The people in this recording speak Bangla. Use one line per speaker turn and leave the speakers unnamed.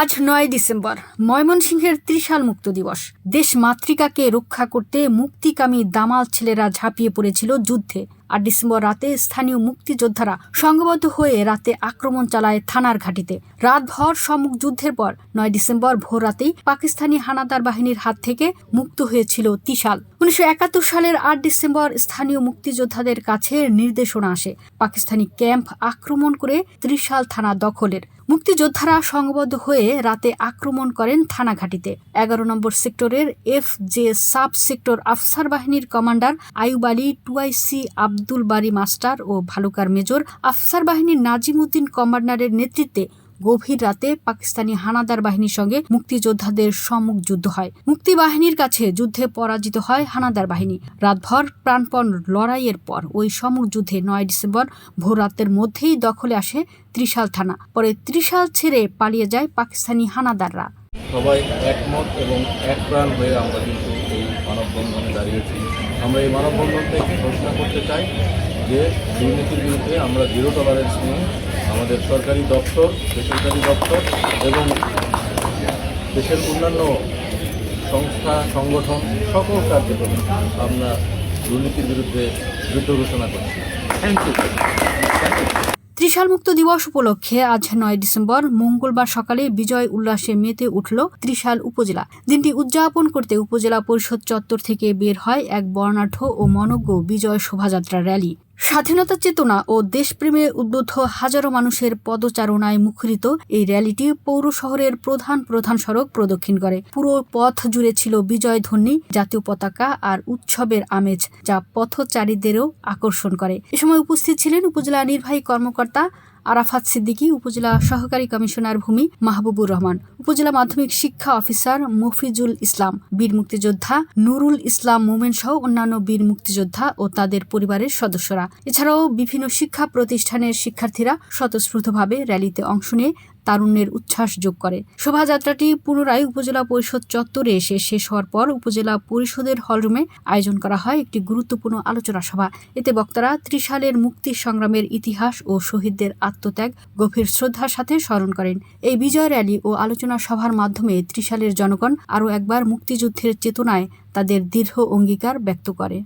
আজ নয় ডিসেম্বর ময়মনসিংহের ত্রিশাল মুক্ত দিবস দেশ মাতৃকাকে রক্ষা করতে মুক্তিকামী দামাল ছেলেরা ঝাঁপিয়ে পড়েছিল যুদ্ধে আর ডিসেম্বর রাতে স্থানীয় মুক্তিযোদ্ধারা সংঘবদ্ধ হয়ে রাতে আক্রমণ চালায় থানার ঘাটিতে রাতভর সম্মুখ যুদ্ধের পর নয় ডিসেম্বর ভোর রাতেই পাকিস্তানি হানাদার বাহিনীর হাত থেকে মুক্ত হয়েছিল তিশাল উনিশশো সালের আট ডিসেম্বর স্থানীয় মুক্তিযোদ্ধাদের কাছে নির্দেশনা আসে পাকিস্তানি ক্যাম্প আক্রমণ করে ত্রিশাল থানা দখলের মুক্তিযোদ্ধারা সংবদ্ধ হয়ে রাতে আক্রমণ করেন থানাঘাটিতে এগারো নম্বর সেক্টরের F J sub sector Afsar বাহিনীর কমান্ডার আইউব আলী টুয়াইসি আব আব্দুল বারি মাস্টার ও ভালুকার মেজর আফসার বাহিনীর নাজিম উদ্দিন কমান্ডারের নেতৃত্বে গভীর রাতে পাকিস্তানি হানাদার বাহিনীর সঙ্গে মুক্তিযোদ্ধাদের সম্মুখ যুদ্ধ হয় মুক্তি বাহিনীর কাছে যুদ্ধে পরাজিত হয় হানাদার বাহিনী রাতভর প্রাণপণ লড়াইয়ের পর ওই সম্মুখ যুদ্ধে নয় ডিসেম্বর ভোর রাতের মধ্যেই দখলে আসে ত্রিশাল থানা পরে ত্রিশাল ছেড়ে পালিয়ে যায় পাকিস্তানি হানাদাররা সবাই একমত এবং এক প্রাণ হয়ে আমরা কিন্তু মানবন্ধনে দাঁড়িয়েছি আমরা এই মানববন্ধন থেকে ঘোষণা করতে চাই যে দুর্নীতির বিরুদ্ধে আমরা জিরো টলারেন্স নিয়ে আমাদের সরকারি দপ্তর বেসরকারি দপ্তর এবং দেশের অন্যান্য সংস্থা সংগঠন সকল কার্যক্রমে আমরা দুর্নীতির বিরুদ্ধে যুদ্ধ ঘোষণা করছি থ্যাংক ইউ মুক্ত দিবস উপলক্ষে আজ নয় ডিসেম্বর মঙ্গলবার সকালে বিজয় উল্লাসে মেতে উঠল ত্রিশাল উপজেলা দিনটি উদযাপন করতে উপজেলা পরিষদ চত্বর থেকে বের হয় এক বর্ণাঢ্য ও মনজ্ঞ বিজয় শোভাযাত্রা র্যালি স্বাধীনতা চেতনা ও দেশপ্রেমে উদ্বুদ্ধ হাজারো মানুষের পদচারণায় মুখরিত এই র্যালিটি পৌর শহরের প্রধান প্রধান সড়ক প্রদক্ষিণ করে পুরো পথ জুড়ে ছিল বিজয় ধ্বনি জাতীয় পতাকা আর উৎসবের আমেজ যা পথচারীদেরও আকর্ষণ করে এ সময় উপস্থিত ছিলেন উপজেলা নির্বাহী কর্মকর্তা আরাফাত সিদ্দিকী উপজেলা সহকারী কমিশনার ভূমি মাহবুবুর রহমান উপজেলা মাধ্যমিক শিক্ষা অফিসার মফিজুল ইসলাম বীর মুক্তিযোদ্ধা নুরুল ইসলাম মোমেন সহ অন্যান্য বীর মুক্তিযোদ্ধা ও তাদের পরিবারের সদস্যরা এছাড়াও বিভিন্ন শিক্ষা প্রতিষ্ঠানের শিক্ষার্থীরা স্বতঃস্ফূর্তভাবে র্যালিতে অংশ নিয়ে তারুণ্যের উচ্ছ্বাস যোগ করে শোভাযাত্রাটি পুনরায় উপজেলা পরিষদ চত্বরে এসে শেষ হওয়ার পর উপজেলা পরিষদের হলরুমে আয়োজন করা হয় একটি গুরুত্বপূর্ণ আলোচনা সভা এতে বক্তারা ত্রিশালের মুক্তি সংগ্রামের ইতিহাস ও শহীদদের আত্মত্যাগ গভীর শ্রদ্ধার সাথে স্মরণ করেন এই বিজয় র্যালি ও আলোচনা সভার মাধ্যমে ত্রিশালের জনগণ আরও একবার মুক্তিযুদ্ধের চেতনায় তাদের দীর্ঘ অঙ্গীকার ব্যক্ত করে